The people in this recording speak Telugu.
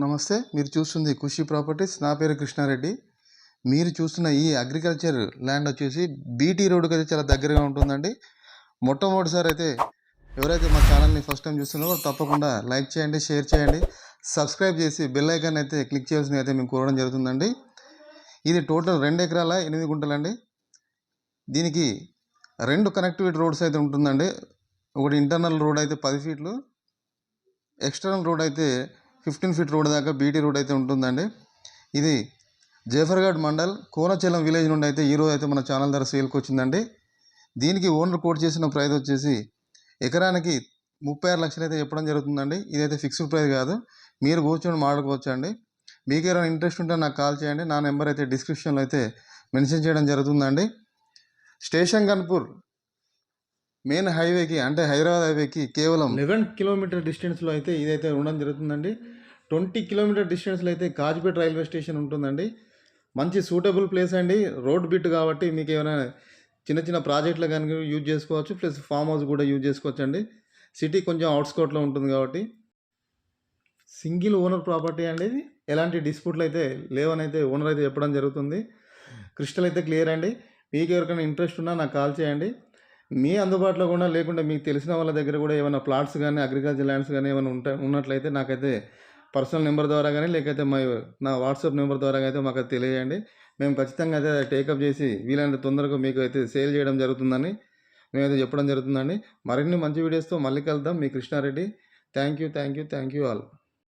నమస్తే మీరు చూస్తుంది ఖుషి ప్రాపర్టీస్. నా పేరు కృష్ణారెడ్డి. మీరు చూస్తున్న ఈ అగ్రికల్చర్ ల్యాండ్ వచ్చేసి బీటీ రోడ్డుకి అయితే చాలా దగ్గరగా ఉంటుందండి. మొట్టమొదటిసారి అయితే ఎవరైతే మా ఛానల్ని ఫస్ట్ టైం చూస్తున్నారో తప్పకుండా లైక్ చేయండి షేర్ చేయండి. సబ్స్క్రైబ్ చేసి బెల్ ఐకాన్ అయితే క్లిక్ చేయాల్సింది అయితే మేము కోరడం జరుగుతుందండి. ఇది టోటల్ రెండు ఎకరాల ఎనిమిది గుంటలండి. దీనికి రెండు కనెక్టివిటీ రోడ్స్ అయితే ఉంటుందండి. ఒకటి ఇంటర్నల్ రోడ్ అయితే పది ఫీట్లు ఎక్స్టర్నల్ రోడ్ అయితే ఫిఫ్టీన్ ఫీట్ రోడ్ దాకా బీటీ రోడ్ అయితే ఉంటుందండి. ఇది జేఫర్ఘడ్ మండల్ కోనచలం విలేజ్ నుండి అయితే ఈరోజు అయితే మన ఛానల్ ద్వారా సేల్కి వచ్చిందండి. దీనికి ఓనర్ కోట్ చేసిన ప్రైస్ వచ్చేసి ఎకరానికి ముప్పై ఆరు లక్షలు అయితే చెప్పడం జరుగుతుందండి. ఇదైతే ఫిక్స్డ్ ప్రైస్ కాదు. మీరు కూర్చొని మాట్లాడుకోవచ్చు అండి మీకు ఏమైనా ఇంట్రెస్ట్ ఉంటే నాకు కాల్ చేయండి. నా నెంబర్ అయితే డిస్క్రిప్షన్లో అయితే మెన్షన్ చేయడం జరుగుతుందండి. స్టేషన్ కన్పూర్ మెయిన్ హైవేకి అంటే హైదరాబాద్ హైవేకి కేవలం లెవెన్ కిలోమీటర్ డిస్టెన్స్లో అయితే ఇదైతే ఉండడం జరుగుతుందండి. ట్వంటీ కిలోమీటర్ డిస్టెన్స్లో అయితే కాజ్పేట్ రైల్వే స్టేషన్ ఉంటుందండి. మంచి సూటబుల్ ప్లేస్ అండి. రోడ్ బిట్ కాబట్టి మీకు ఏమైనా చిన్న చిన్న ప్రాజెక్టులు కనుక యూజ్ చేసుకోవచ్చు. ప్లస్ ఫామ్ హౌస్ కూడా యూజ్ చేసుకోవచ్చు అండి సిటీ కొంచెం అవుట్స్కౌట్లో ఉంటుంది కాబట్టి. సింగిల్ ఓనర్ ప్రాపర్టీ అండి ఇది. ఎలాంటి డిస్ప్యూట్లు అయితే లేవని అయితే ఓనర్ అయితే చెప్పడం జరుగుతుంది. క్రిస్టల్ అయితే క్లియర్ అండి. మీకు ఎవరికైనా ఇంట్రెస్ట్ ఉన్నా నాకు కాల్ చేయండి. మీ అందుబాటులో కూడా లేకుంటే మీకు తెలిసిన వాళ్ళ దగ్గర కూడా ఏమైనా ప్లాట్స్ కానీ అగ్రికల్చర్ ల్యాండ్స్ కానీ ఏమైనా ఉంటా ఉన్నట్లయితే నాకైతే పర్సనల్ నెంబర్ ద్వారా కానీ లేకపోతే మా నా వాట్సాప్ నెంబర్ ద్వారా అయితే మాకు తెలియజేయండి. మేము ఖచ్చితంగా అయితే టేకప్ చేసి వీలైనంత తొందరగా మీకు అయితే సేల్ చేయడం జరుగుతుందని మేమైతే చెప్పడం జరుగుతుందండి. మరిన్ని మంచి వీడియోస్తో మళ్ళీ కలుద్దాం. మీ Krishna Reddy. Thank you thank you thank you all.